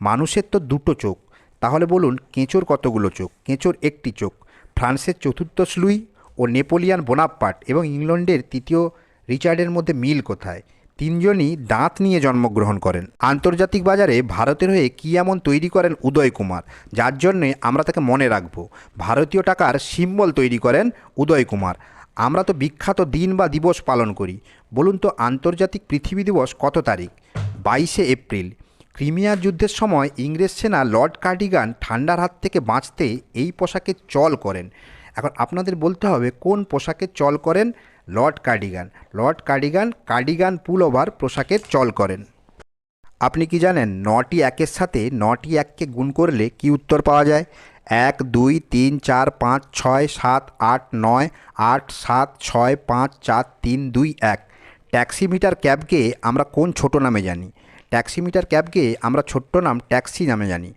মানুষের তো দুটো চোখ। তাহলে বলুন, কেঁচোর কতগুলো চোখ? কেঁচোর একটি চোখ। ফ্রান্সের চতুর্থ স্লুই ও নেপোলিয়ান বোনাপার্ট এবং ইংল্যান্ডের তৃতীয় রিচার্ডের মধ্যে মিল কোথায়? তিনজনই দাঁত নিয়ে জন্মগ্রহণ করেন। আন্তর্জাতিক বাজারে ভারতের হয়ে কী এমন তৈরি করেন উদয় কুমার? যার জন্যে আমরা তাকে মনে রাখব। ভারতীয় টাকার সিম্বল তৈরি করেন উদয় কুমার। আমরা তো বিখ্যাত দিন বা দিবস পালন করি। বলুন তো, আন্তর্জাতিক পৃথিবী দিবস কত তারিখ? বাইশে এপ্রিল। ক্রিমিয়ার যুদ্ধের সময় ইংরেজ সেনা লর্ড কার্ডিগান ঠান্ডার হাত থেকে বাঁচতে এই পোশাকে চল করেন। এখন আপনাদের বলতে হবে, কোন পোশাকে চল করেন Lord Cardigan? Lord Cardigan cardigan pullover পোশাকের চল করেন। আপনি কি জানেন, নটি একের সাথে নটি এককে গুণ করলে কি উত্তর পাওয়া যায়? এক, দুই, তিন, চার, পাঁচ, ছয়, সাত, আট, নয়, আট, সাত, ছয়, পাঁচ, চার, তিন, দুই, এক। ট্যাক্সিমিটার ক্যাবকে আমরা কোন ছোট নামে জানি? ট্যাক্সিমিটার ক্যাবকে আমরা ছোট্ট নাম ট্যাক্সি নামে জানি।